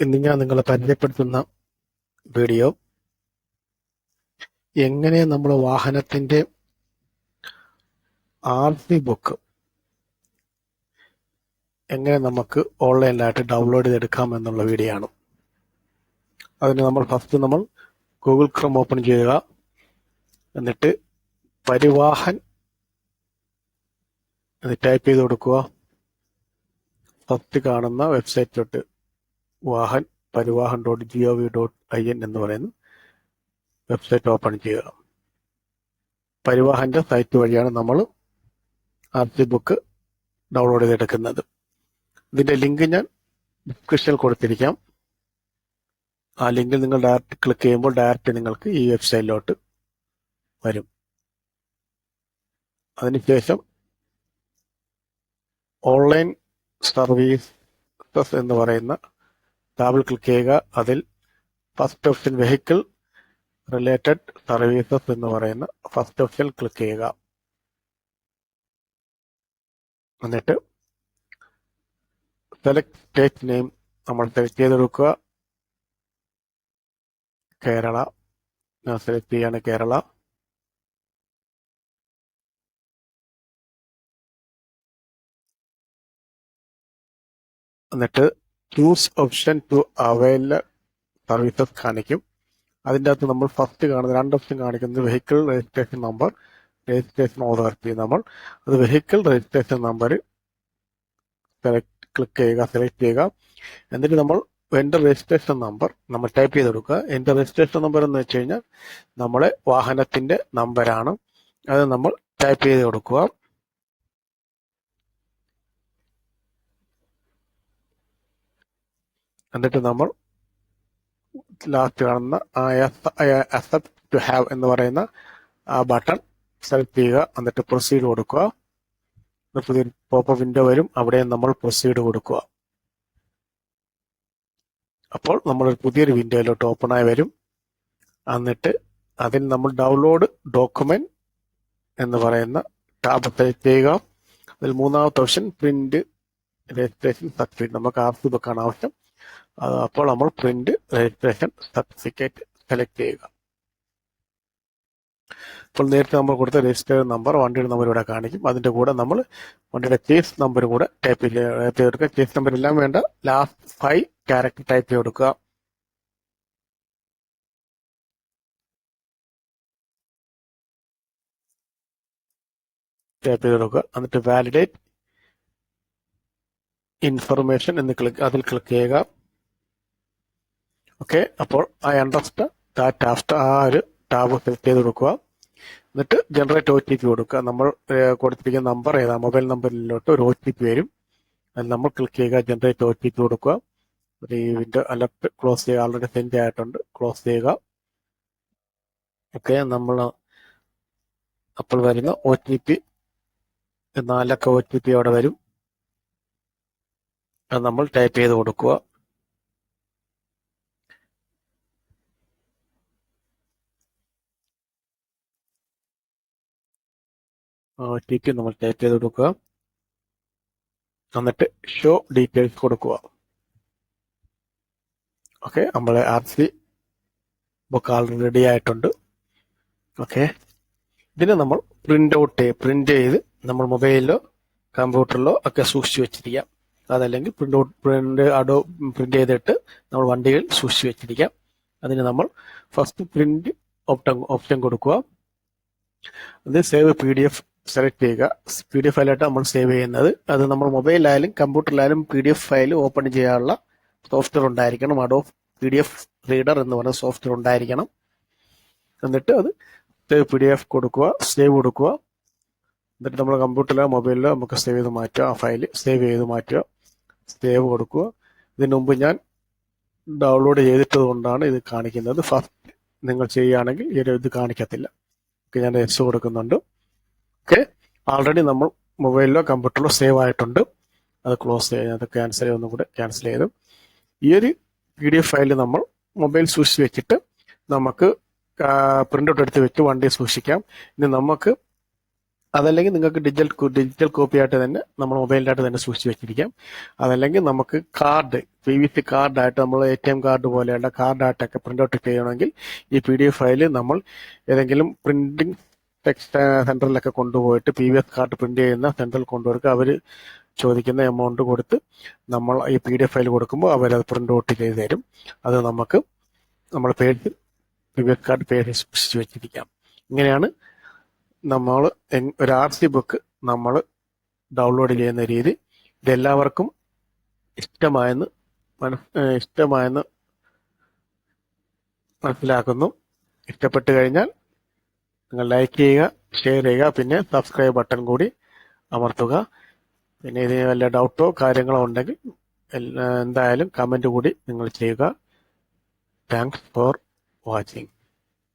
ഇന്ന് ഞാൻ നിങ്ങളെ പരിചയപ്പെടുത്തുന്ന വീഡിയോ. എങ്ങനെ നമ്മൾ വാഹനത്തിന്റെ ആർ സി ബുക്ക് എങ്ങനെ നമുക്ക് ഓൺലൈനിലായിട്ട് ഡൗൺലോഡ് ചെയ്തെടുക്കാം എന്നുള്ള വീഡിയോ ആണ്. അതിന് നമ്മൾ ഫസ്റ്റ് നമ്മൾ ഗൂഗിൾ ക്രോം ഓപ്പൺ ചെയ്യുക. എന്നിട്ട് പരിവാഹൻ എന്ന് ടൈപ്പ് ചെയ്ത് കൊടുക്കുക. ഫസ്റ്റ് കാണുന്ന വെബ്സൈറ്റിലോട്ട് Vahan Parivahan dot G O V dot I N എന്ന് പറയുന്ന വെബ്സൈറ്റ് ഓപ്പൺ ചെയ്യുക. പരിവാഹന്റെ സൈറ്റ് വഴിയാണ് നമ്മൾ ആർ സി ബുക്ക് ഡൗൺലോഡ് ചെയ്തെടുക്കുന്നത്. ഇതിന്റെ ലിങ്ക് ഞാൻ ഡിസ്ക്രിപ്ഷനിൽ കൊടുത്തിരിക്കാം. ആ ലിങ്കിൽ നിങ്ങൾ ഡയറക്റ്റ് ക്ലിക്ക് ചെയ്യുമ്പോൾ ഡയറക്റ്റ് നിങ്ങൾക്ക് ഈ വെബ്സൈറ്റിലോട്ട് വരും. അതിനുശേഷം ഓൺലൈൻ സർവീസസ് എന്ന് പറയുന്ന ടാബിൽ ക്ലിക്ക് ചെയ്യുക. അതിൽ first option vehicle related services എന്ന് പറയുന്ന ഫസ്റ്റ് ഓപ്ഷൻ ക്ലിക്ക് ചെയ്യുക. എന്നിട്ട് സെലക്ട് സ്റ്റേറ്റ് നെയിം നമ്മൾ സെലക്ട് ചെയ്ത് കൊടുക്കുക കേരള. ഞാൻ സെലക്ട് ചെയ്യാണ് കേരള. എന്നിട്ട് choose option to avail services കാണിക്കും. അതിന്റെ അകത്ത് നമ്മൾ ഫസ്റ്റ് കാണുന്ന രണ്ട് ഓപ്ഷൻ കാണിക്കുന്നത് vehicle registration number registration authority നമ്മൾ. അത് vehicle registration number select click ചെയ്യുക സെലക്ട് ചെയ്യുക. എന്നിട്ട് നമ്മൾ എന്റെ രജിസ്ട്രേഷൻ നമ്പർ നമ്മൾ ടൈപ്പ് ചെയ്ത് കൊടുക്കുക എന്റെ രജിസ്ട്രേഷൻ നമ്പർ എന്ന് വെച്ച് കഴിഞ്ഞാൽ നമ്മളെ വാഹനത്തിന്റെ നമ്പരാണ് അത് നമ്മൾ ടൈപ്പ് ചെയ്ത് കൊടുക്കുക എന്നിട്ട് നമ്മൾ ലാസ്റ്റ് കാണുന്ന അക്സെപ്റ്റ് ടു ഹാവ് എന്ന് പറയുന്ന ആ ബട്ടൺ സെലക്ട് ചെയ്യുക. എന്നിട്ട് പ്രൊസീഡ് കൊടുക്കുക. പുതിയൊരു പോപ്പ് വിൻഡോ വരും. അവിടെ നമ്മൾ പ്രൊസീഡ് കൊടുക്കുക. അപ്പോൾ നമ്മൾ പുതിയൊരു വിൻഡോയിലോട്ട് ഓപ്പൺ ആയി വരും. എന്നിട്ട് അതിൽ നമ്മൾ ഡൗൺലോഡ് ഡോക്യുമെന്റ് എന്ന് പറയുന്ന ടാബ് സെലക്ട് ചെയ്യുക. അതിൽ മൂന്നാമത്തെ ഓപ്ഷൻ പ്രിന്റ് രജിസ്ട്രേഷൻ സർട്ടിഫിക്കറ്റ് നമുക്ക് ആർ സി ബുക്കാണ് ആവശ്യം. അപ്പോൾ നമ്മൾ പ്രിന്റ് രജിസ്ട്രേഷൻ സർട്ടിഫിക്കറ്റ് സെലക്ട് ചെയ്യുക. അപ്പോൾ നേരത്തെ നമ്മൾ കൊടുത്ത രജിസ്റ്റർ നമ്പർ വണ്ടിയുടെ നമ്പർ ഇവിടെ കാണിക്കും. അതിന്റെ കൂടെ നമ്മൾ വണ്ടിയുടെ കേസ് നമ്പർ കൂടെ ടൈപ്പ് ചെയ്ത് കൊടുക്കുക കേസ് നമ്പർ എല്ലാം വേണ്ട. ലാസ്റ്റ് ഫൈവ് ക്യാരക്ടർ ടൈപ്പ് ചെയ്ത് കൊടുക്കുക ടൈപ്പ് ചെയ്ത് കൊടുക്കുക എന്നിട്ട് വാലിഡേറ്റ് ഇൻഫർമേഷൻ എന്ന് ക്ലിക്ക് അതിൽ ക്ലിക്ക് ചെയ്യുക. ഓക്കെ അപ്പോൾ ഐ അണ്ടർസ്റ്റാൻഡ് ദാറ്റ് ആഫ്റ്റർ ആ ഒരു ടാബ് സെലക്ട് ചെയ്ത് കൊടുക്കുക. എന്നിട്ട് ജനറേറ്റ് ഒ ടി പി കൊടുക്കുക. നമ്മൾ കൊടുത്തിരിക്കുന്ന നമ്പർ ഏതാ? മൊബൈൽ നമ്പറിലോട്ട് ഒരു ഒ ടി പി വരും. അതിൽ നമ്മൾ ക്ലിക്ക് ചെയ്യുക ജനറേറ്റ് ഒ ടി പി കൊടുക്കുക. ഈ വിൻഡോ അലർട്ട് ക്ലോസ് ചെയ്യുക. ആൾറെഡി സെൻഡ് ആയിട്ടുണ്ട്. ക്ലോസ് ചെയ്യുക. ഓക്കെ നമ്മൾ അപ്പോൾ വരുന്ന ഒ ടി പി നാലക്ക ഒ ടി പി അവിടെ വരും. അത് നമ്മൾ ടൈപ്പ് ചെയ്ത് കൊടുക്കുക. ഒ ടി പി നമ്മൾ ടൈപ്പ് ചെയ്ത് കൊടുക്കുക. എന്നിട്ട് ഷോ ഡീറ്റെയിൽസ് കൊടുക്കുക. ഓക്കെ നമ്മളെ R C book already ready ആയിട്ടുണ്ട്. ഓക്കെ ഇതിനെ നമ്മൾ പ്രിന്റ് ഔട്ട് പ്രിന്റ് ചെയ്ത് നമ്മൾ മൊബൈലിലോ കമ്പ്യൂട്ടറിലോ ഒക്കെ സൂക്ഷിച്ചു വെച്ചിരിക്കാം. അതല്ലെങ്കിൽ print out print Adobe print ചെയ്തിട്ട് നമ്മൾ വണ്ടികൾ സൂക്ഷിച്ചു വെച്ചിരിക്കാം. അതിന് നമ്മൾ ഫസ്റ്റ് പ്രിന്റ് ഓപ്ഷൻ ഓപ്ഷൻ കൊടുക്കുക. അത് save P D F select ചെയ്യുക. പി ഡി എഫ് ഫയലായിട്ട് നമ്മൾ സേവ് ചെയ്യുന്നത്. അത് നമ്മൾ മൊബൈലായാലും കമ്പ്യൂട്ടറിലായാലും P D F file open ചെയ്യാനുള്ള സോഫ്റ്റ്വെയർ ഉണ്ടായിരിക്കണം. Adobe P D F reader എന്ന് പറയുന്ന സോഫ്റ്റ്വെയർ ഉണ്ടായിരിക്കണം. എന്നിട്ട് അത് സേവ് പി ഡി എഫ് കൊടുക്കുക. സേവ് കൊടുക്കുക എന്നിട്ട് നമ്മൾ കമ്പ്യൂട്ടറിലോ മൊബൈലിലോ നമുക്ക് സേവ് ചെയ്ത് മാറ്റുക. ആ ഫയൽ സേവ് ചെയ്ത് മാറ്റുക. സേവ് കൊടുക്കുക. ഇതിനു മുമ്പ് ഞാൻ ഡൗൺലോഡ് ചെയ്തിട്ടത് കൊണ്ടാണ് ഇത് കാണിക്കുന്നത്. ഫസ്റ്റ് നിങ്ങൾ ചെയ്യുകയാണെങ്കിൽ ഈ ഒരു ഇത് കാണിക്കത്തില്ല. ഞാൻ എസ് കൊടുക്കുന്നുണ്ട്. ഓക്കെ ആൾറെഡി നമ്മൾ മൊബൈലിലോ കമ്പ്യൂട്ടറിലോ സേവ് ആയിട്ടുണ്ട്. അത് ക്ലോസ് ചെയ്ത് അത് ക്യാൻസൽ ചെയ്ത് ഒന്നും കൂടെ ക്യാൻസൽ ചെയ്തു. ഈ ഒരു പി ഡി എഫ് ഫയൽ നമ്മൾ മൊബൈൽ സൂക്ഷിച്ച് വെച്ചിട്ട് നമുക്ക് പ്രിന്റ് ഔട്ട് എടുത്ത് വെച്ച് വണ്ടി സൂക്ഷിക്കാം. ഇനി നമുക്ക് അതല്ലെങ്കിൽ നിങ്ങൾക്ക് ഡിജിറ്റൽ ഡിജിറ്റൽ കോപ്പി ആയിട്ട് തന്നെ നമ്മൾ മൊബൈലിലായിട്ട് തന്നെ സൂക്ഷിച്ച് വെച്ചിരിക്കാം. അതല്ലെങ്കിൽ നമുക്ക് കാർഡ് പി വി സി കാർഡായിട്ട് നമ്മൾ എ ടി എം കാർഡ് പോലെയുള്ള കാർഡായിട്ടൊക്കെ പ്രിന്റ് ഔട്ട് ചെയ്യണമെങ്കിൽ ഈ പി ഡി എഫ് ഫയൽ നമ്മൾ ഏതെങ്കിലും പ്രിന്റിംഗ് ടെക്സ്റ്റ് സെന്ററിലൊക്കെ കൊണ്ടുപോയിട്ട് P V S card print ചെയ്യുന്ന സെന്ററിൽ കൊണ്ടുപോയിട്ട് അവർ ചോദിക്കുന്ന എമൗണ്ട് കൊടുത്ത് നമ്മൾ ഈ പി ഡി എഫ് ഫയൽ കൊടുക്കുമ്പോൾ അവരത് പ്രിന്റ് ഔട്ട് ചെയ്ത് തരും. അത് നമുക്ക് നമ്മൾ പേര് പി വി എസ് കാർഡ് പേര് സൂക്ഷിച്ച് വെച്ചിരിക്കാം. ഇങ്ങനെയാണ് നമ്മൾ ഒരു ആർ സി ബുക്ക് നമ്മൾ ഡൗൺലോഡ് ചെയ്യുന്ന രീതി. ഇതെല്ലാവർക്കും ഇഷ്ടമായെന്ന് ഇഷ്ടമായെന്ന് മനസ്സിലാക്കുന്നു. ഇഷ്ടപ്പെട്ട് കഴിഞ്ഞാൽ നിങ്ങൾ ലൈക്ക് ചെയ്യുക ഷെയർ ചെയ്യുക പിന്നെ സബ്സ്ക്രൈബ് ബട്ടൺ കൂടി അമർത്തുക. പിന്നെ ഇതിന് വല്ല ഡൗട്ടോ കാര്യങ്ങളോ ഉണ്ടെങ്കിൽ എന്തായാലും കമന്റ് കൂടി നിങ്ങൾ ചെയ്യുക. Thanks for watching